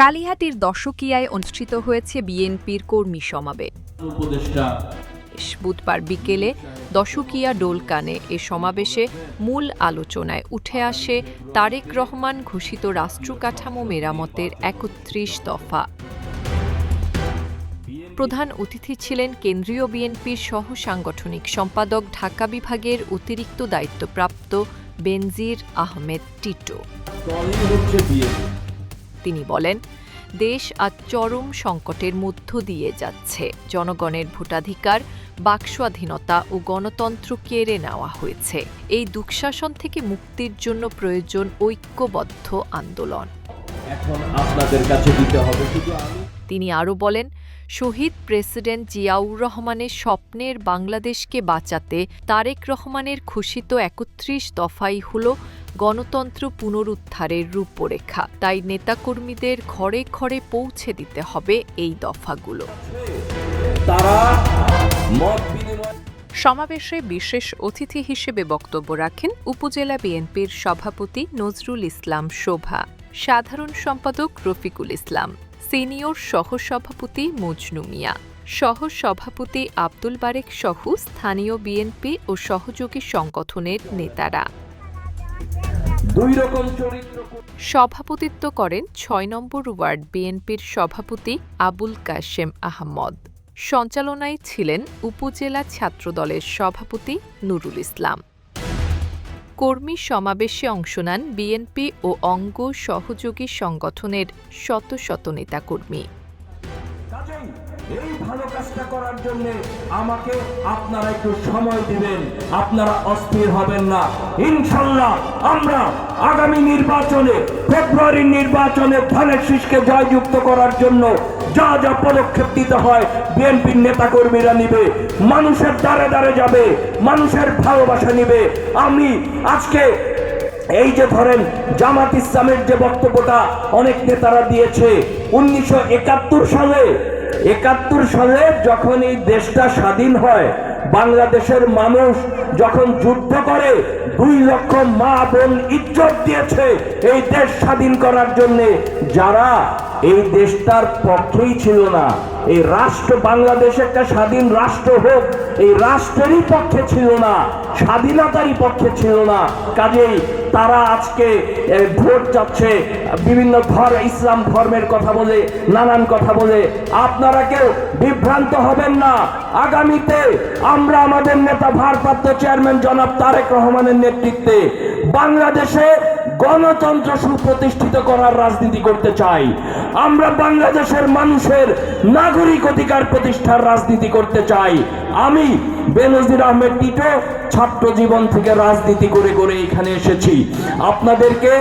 কালিহাটির দশকিয়ায় অনুষ্ঠিত হয়েছে বিএনপির কর্মী সমাবেশ। বুধবার বিকেলে দশকিয়া ডোলকানে এ সমাবেশে মূল আলোচনায় উঠে আসে তারেক রহমান ঘোষিত রাষ্ট্রকাঠামো মেরামতের একত্রিশ দফা। প্রধান অতিথি ছিলেন কেন্দ্রীয় বিএনপির সহ সাংগঠনিক সম্পাদক ঢাকা বিভাগের অতিরিক্ত দায়িত্বপ্রাপ্ত বেনজির আহমেদ টিটো। তিনি বলেন দেশ আজ চরম সংকটের মধ্য দিয়ে যাচ্ছে। জনগণের ভোটাধিকার বাকস্বাধীনতা ও গণতন্ত্র কেড়ে নেওয়া হয়েছে। এই দুঃশাসন থেকে মুক্তির জন্য প্রয়োজন ঐক্যবদ্ধ আন্দোলন। এখন আপনাদের কাছে দিতে হবে। তিনি আরও বলেন শহীদ প্রেসিডেন্ট জিয়াউর রহমানের স্বপ্নের বাংলাদেশকে বাঁচাতে তারেক রহমানের ঘোষিত একত্রিশ দফাই হল গণতন্ত্র পুনরুদ্ধারের রূপরেখা। তাই নেতাকর্মীদের ঘরে ঘরে পৌঁছে দিতে হবে এই দফাগুলো। তারা সমাবেশে বিশেষ অতিথি হিসেবে বক্তব্য রাখেন উপজেলা বিএনপির সভাপতি নজরুল ইসলাম শোভা সাধারণ সম্পাদক রফিকুল ইসলাম। সিনিয়র সহসভাপতি মজনু মিয়া সহসভাপতি আব্দুল বারেক সহ স্থানীয় বিএনপি ও সহযোগী সংগঠনের নেতারা। সভাপতিত্ব করেন ছয় নম্বর ওয়ার্ড বিএনপির সভাপতি আবুল কাশেম আহমদ। সঞ্চালনায় ছিলেন উপজেলা ছাত্রদলের সভাপতি নুরুল ইসলাম। কর্মী সমাবেশে অংশ নেন বিএনপি ও অঙ্গ সহযোগী সংগঠনের শত শত নেতাকর্মী। এই ভালো কাজটা করার জন্য আমাকে আপনারা একটু সময় দিবেন। আপনারা অস্থির হবেন না। ইনশাল্লাহ আমরা আগামী নির্বাচনে ফেব্রুয়ারির নির্বাচনে ধানের শীষকে জয়যুক্ত করার জন্য যা যা পদক্ষেপ দিতে হয়, বিএনপির নিবে, মানুষের দ্বারে দ্বারে যাবে, মানুষের ভালোবাসা নিবে। আমি আজকে এই যে ধরেন জামাত ইসলামের যে বক্তব্যটা অনেক নেতারা দিয়েছে, উনিশশো একাত্তর সালে একাত্তর সালে যখন এই দেশটা স্বাধীন হয়, বাংলাদেশের মানুষ যখন যুদ্ধ করে, দুই লক্ষ মা বোন ইজ্জত দিয়েছে এই দেশ স্বাধীন করার জন্য, যারা এই দেশটার পক্ষেই ছিল না। এই রাষ্ট্র বাংলাদেশ একটা স্বাধীন রাষ্ট্র হোক, এই রাষ্ট্রেরই পক্ষে ছিল না, স্বাধীনতারই পক্ষে ছিল না। কাজেই তারা আজকে ভোট চাচ্ছে, বিভিন্ন ধর ইসলাম ধর্মের কথা বলে, নানান কথা বলে। আপনারা কেউ বিভ্রান্ত হবেন না। আগামীতে আমরা আমাদের নেতা ভারপ্রাপ্ত চেয়ারম্যান জনাব তারেক রহমানের নেতৃত্বে বাংলাদেশে গণতন্ত্র সুপ্রতিষ্ঠিত করার রাজনীতি করতে চাই। আমরা বাংলাদেশের মানুষের নাগরিক অধিকার প্রতিষ্ঠার রাজনীতি করতে চাই। আমি বেনজির আহমেদ টিটো, ছাত্র জীবন থেকে রাজনীতি করে করে এখানে এসেছি। আপনাদেরকে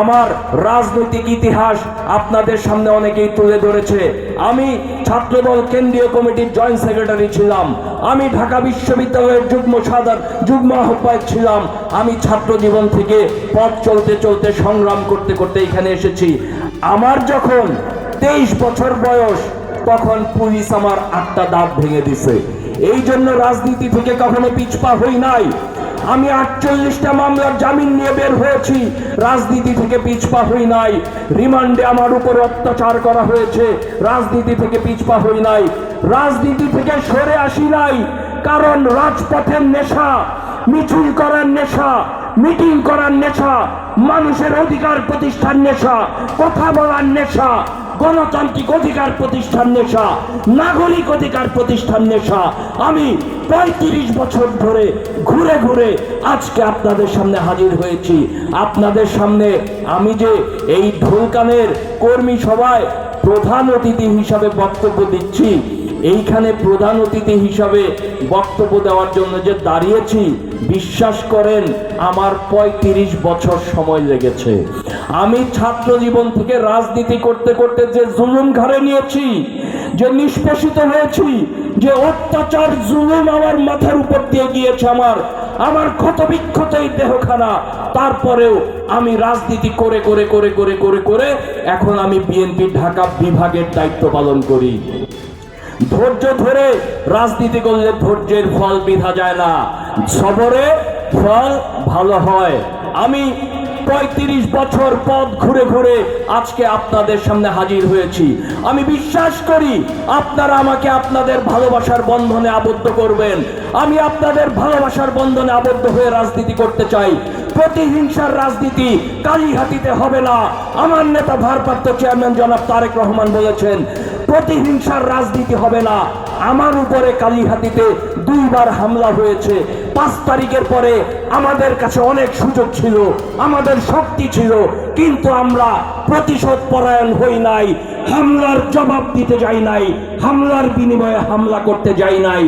আমার রাজনৈতিক ইতিহাস আপনাদের সামনে অনেকেই তুলে ধরেছে। আমি ছাত্রদল কেন্দ্রীয় কমিটির জয়েন্ট সেক্রেটারি ছিলাম। আমি ঢাকা বিশ্ববিদ্যালয়ের যুগ্ম সাধার যুগ্ম আহ্বায়ক ছিলাম। আমি ছাত্র জীবন থেকে পথ চলতে চলতে সংগ্রাম করতে করতে এখানে এসেছি। আমার যখন তেইশ বছর বয়স, তখন পুলিশ আমার আটটা দাঁত ভেঙে দিছে। এই জন্য রাজনীতি থেকে কখনো পিছপা হই নাই। আমি আটচল্লিশটা মামলার জামিন নিয়ে বের হয়েছি, রাজনীতি থেকে পিছপা হই নাই। রিমান্ডে আমার উপর অত্যাচার করা হয়েছে, রাজনীতি থেকে পিছপা হই নাই। রাজনীতি থেকে সরে আসি নাই, কারণ রাজপথের নেশা, মিছিল করার নেশা, মিটিং করার নেশা, মানুষের অধিকার প্রতিষ্ঠার নেশা, কথা বলার নেশা গণতান্ত্রিক অধিকার প্রতিষ্ঠান নেশা, নাগরিক অধিকার প্রতিষ্ঠান নেশা। আমি পঁয়ত্রিশ বছর ধরে ঘুরে ঘুরে আজকে আপনাদের সামনে হাজির হয়েছি। আপনাদের সামনে আমি যে এই ঢোলকানের কর্মী সভায় প্রধান অতিথি হিসাবে বক্তব্য দিচ্ছি, এইখানে প্রধান অতিথি হিসাবে বক্তব্য দেওয়ার জন্য যে দাঁড়িয়েছি, বিশ্বাস করেন, আমার পঁয়ত্রিশ বছর সময় লেগেছে। আমি ছাত্র জীবন থেকে রাজনীতি করতে করতে যে জুলুম ঘাড়ে নিয়েছি, যে নিষ্পেষিত হয়েছি, যে অত্যাচার, জুলুম আমার মাথার উপর দিয়ে গিয়েছে আমার আমার ক্ষত বিক্ষত এই দেহখানা, তারপরেও আমি রাজনীতি করে করে করে করে করে করে এখন আমি বিএনপি ঢাকা বিভাগের দায়িত্ব পালন করি। ধৈর্য ধরে রাজনীতি করলে ধৈর্যের ফল বিধা যায় না। সবরে ফল ভালো হয়। আমি পঁয়ত্রিশ বছর পথ ঘুরে ঘুরে আজকে আপনাদের সামনে হাজির হয়েছি। আমি বিশ্বাস করি আপনারা আমাকে আপনাদের ভালোবাসার বন্ধনে আবদ্ধ করবেন। আমি আপনাদের ভালোবাসার বন্ধনে আবদ্ধ হয়ে রাজনীতি করতে চাই। প্রতিহিংসার রাজনীতি কালীহাতিতে হবে না। আমার নেতা ভারপ্রাপ্ত চেয়ারম্যান জনাব তারেক রহমান বলেছেন, প্রতিহিংসার রাজনীতি হবে না। আমার উপরে কালীহাতিতে দুইবার হামলা হয়েছে। পাঁচ তারিখের পরে আমাদের কাছে অনেক সুযোগ ছিল, আমাদের শক্তি ছিল, কিন্তু আমরা প্রতিশোধ পরায়ণ হই নাই, হামলার জবাব দিতে যাই নাই, হামলার বিনিময়ে হামলা করতে যাই নাই।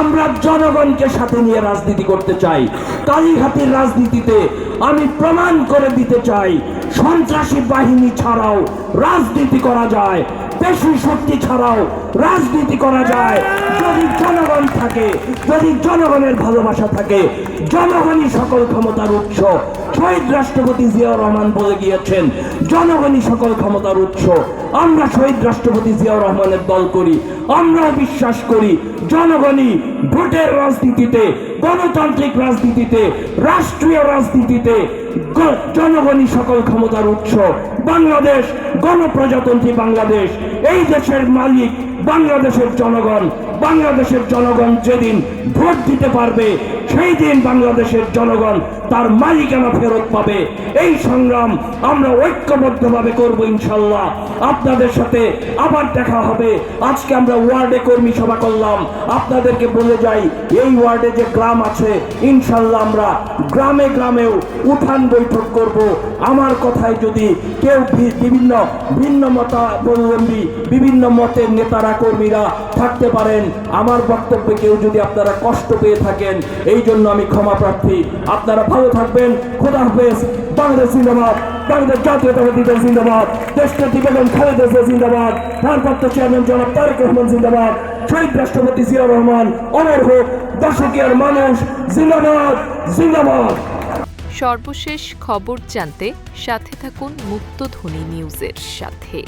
আমরা জনগণকে সাথে নিয়ে রাজনীতি করতে চাই। কালীঘাটের রাজনীতিতে আমি প্রমাণ করে দিতে চাই, সন্ত্রাসী বাহিনী ছাড়াও রাজনীতি করা যায়। পেশি শক্তি ছাড়াও রাজনীতি করা যায়। যদি জনগণ থাকে, যদি জনগণের ভালোবাসা থাকে, জনগণই সকল ক্ষমতার উৎস। শহীদ রাষ্ট্রপতি জিয়াউর রহমান বলে গিয়েছেন, জনগণই সকল ক্ষমতার উৎস। আমরা শহীদ রাষ্ট্রপতি জিয়াউর রহমানের দল করি, আমরাও বিশ্বাস করি, জনগণই ভোটের রাজনীতিতে, গণতান্ত্রিক রাজনীতিতে, রাষ্ট্রীয় রাজনীতিতে জনগণই সকল ক্ষমতার উৎস। বাংলাদেশ গণপ্রজাতন্ত্রী বাংলাদেশ এই দেশের মালিক বাংলাদেশের জনগণ বাংলাদেশের জনগণ যেদিন ভোট দিতে পারবে, সেই দিন বাংলাদেশের জনগণ তার মালিকানা ফেরত পাবে। এই সংগ্রাম আমরা ঐক্যবদ্ধভাবে করব ইনশাল্লাহ। আপনাদের সাথে আবার দেখা হবে। আজকে আমরা ওয়ার্ডে কর্মী সভা করলাম। আপনাদেরকে বলে যাই, এই ওয়ার্ডে যে গ্রাম আছে, ইনশাল্লাহ আমরা গ্রামে গ্রামেও উঠান বৈঠক করব। আমার কথায় যদি কেউ বিভিন্ন ভিন্ন মতাবলম্বী, বিভিন্ন মতের নেতারা কর্মীরা থাকতে পারেন। আমার বক্তব্যে কেউ যদি আপনারা কষ্ট পেয়ে থাকেন, এই জন্য আমি ক্ষমা প্রার্থী। আপনারা ভালো থাকবেন। খোদা হাফেজ। বাংলাদেশ জিন্দাবাদ। বাংলাদেশ খালেদা ভারপ্রাপ্ত চেয়ারম্যান জনাব তারেক রহমান জিন্দাবাদ। শহীদ রাষ্ট্রপতি জিয়া রহমান, অমর হোক মানুষ, জিন্দাবাদ জিন্দাবাদ। সর্বশেষ খবর জানতে সাথে থাকুন মুক্তধ্বনি নিউজের সাথে।